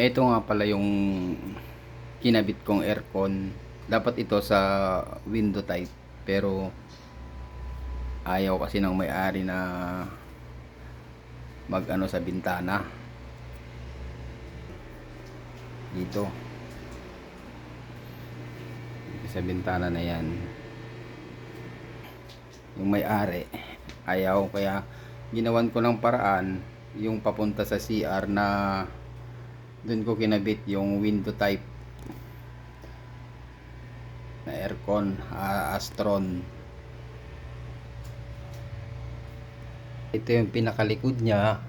Ito nga pala yung kinabit kong aircon. Dapat ito sa window type. Pero ayaw kasi ng may-ari na mag ano sa bintana. Dito. Sa bintana na yan. Yung may-ari ayaw kaya ginawan ko ng paraan yung papunta sa CR na doon ko kinabit yung window type na aircon ah, Astron. Ito yung pinakalikod niya.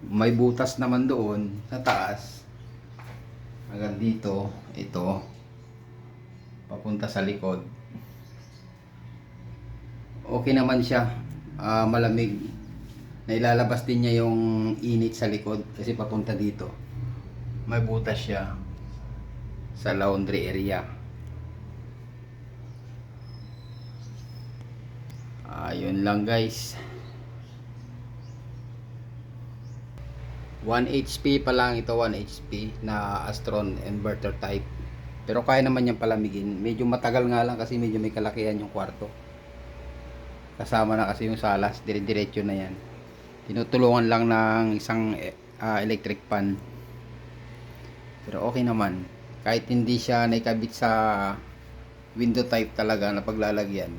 May butas naman doon sa taas. Hanggang dito ito. Papunta sa likod. Okay naman siya. Ah, malamig nailalabas din niya yung init sa likod kasi papunta dito. May butas siya. Sa laundry area. Ayun lang guys. 1 HP pa lang ito 1 HP na Astron inverter type. Pero kaya naman niyang palamigin. Medyo matagal nga lang kasi medyo may kalakihan yung kwarto. Kasama na kasi yung salas. Dire-diretso na yan tinutulungan lang ng isang ah, electric pan pero okay naman. Kahit hindi siya naikabit sa window type talaga na paglalagyan